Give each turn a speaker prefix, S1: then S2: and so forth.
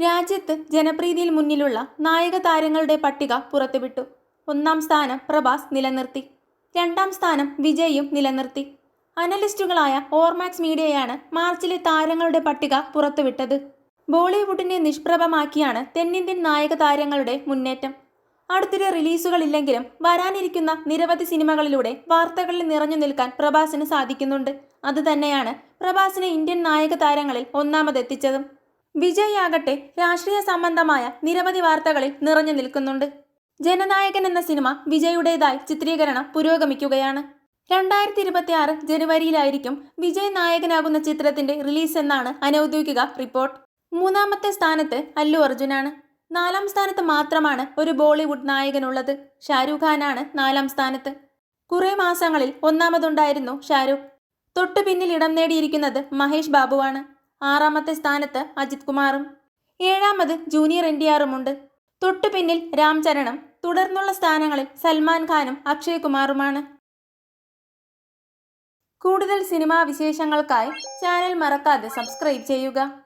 S1: രാജ്യത്ത് ജനപ്രീതിയിൽ മുന്നിലുള്ള നായക താരങ്ങളുടെ പട്ടിക പുറത്തുവിട്ടു. ഒന്നാം സ്ഥാനം പ്രഭാസ് നിലനിർത്തി. രണ്ടാം സ്ഥാനം വിജയും നിലനിർത്തി. അനലിസ്റ്റുകളായ ഓർമാക്സ് മീഡിയയാണ് മാർച്ചിലെ താരങ്ങളുടെ പട്ടിക പുറത്തുവിട്ടത്. ബോളിവുഡിനെ നിഷ്പ്രഭമാക്കിയാണ് തെന്നിന്ത്യൻ നായക താരങ്ങളുടെ മുന്നേറ്റം. അടുത്തിടെ റിലീസുകളില്ലെങ്കിലും വരാനിരിക്കുന്ന നിരവധി സിനിമകളിലൂടെ വാർത്തകളിൽ നിറഞ്ഞു നിൽക്കാൻ പ്രഭാസിന് സാധിക്കുന്നുണ്ട്. അതുതന്നെയാണ് പ്രഭാസിനെ ഇന്ത്യൻ നായക താരങ്ങളിൽ ഒന്നാമതെത്തിച്ചതും. വിജയ് ആകട്ടെ രാഷ്ട്രീയ സംബന്ധമായ നിരവധി വാർത്തകളിൽ നിറഞ്ഞു നിൽക്കുന്നുണ്ട്. ജനനായകൻ എന്ന സിനിമ വിജയുടേതായി ചിത്രീകരണം പുരോഗമിക്കുകയാണ്. രണ്ടായിരത്തി ഇരുപത്തി ആറ് ജനുവരിയിലായിരിക്കും വിജയ് നായകനാകുന്ന ചിത്രത്തിന്റെ റിലീസ് എന്നാണ് അനൌദ്യോഗിക റിപ്പോർട്ട്. മൂന്നാമത്തെ സ്ഥാനത്ത് അല്ലു അർജുനാണ്. നാലാം സ്ഥാനത്ത് മാത്രമാണ് ഒരു ബോളിവുഡ് നായകനുള്ളത്. ഷാരൂഖ് ഖാനാണ് നാലാം സ്ഥാനത്ത്. കുറെ മാസങ്ങളിൽ ഒന്നാമതുണ്ടായിരുന്നു ഷാരൂഖ്. തൊട്ടു പിന്നിൽ ഇടം നേടിയിരിക്കുന്നത് മഹേഷ് ബാബുവാണ്. ആറാമത്തെ സ്ഥാനത്ത് അജിത് കുമാറും. ഏഴാമത് ജൂനിയർ എൻ ഡി ആറുമുണ്ട് തൊട്ടു പിന്നിൽ രാംചരണും തുടർന്നുള്ള സ്ഥാനങ്ങളിൽ സൽമാൻ ഖാനും അക്ഷയ് കുമാറുമാണ്. കൂടുതൽ സിനിമാ വിശേഷങ്ങൾക്കായി ചാനൽ മറക്കാതെ സബ്സ്ക്രൈബ് ചെയ്യുക.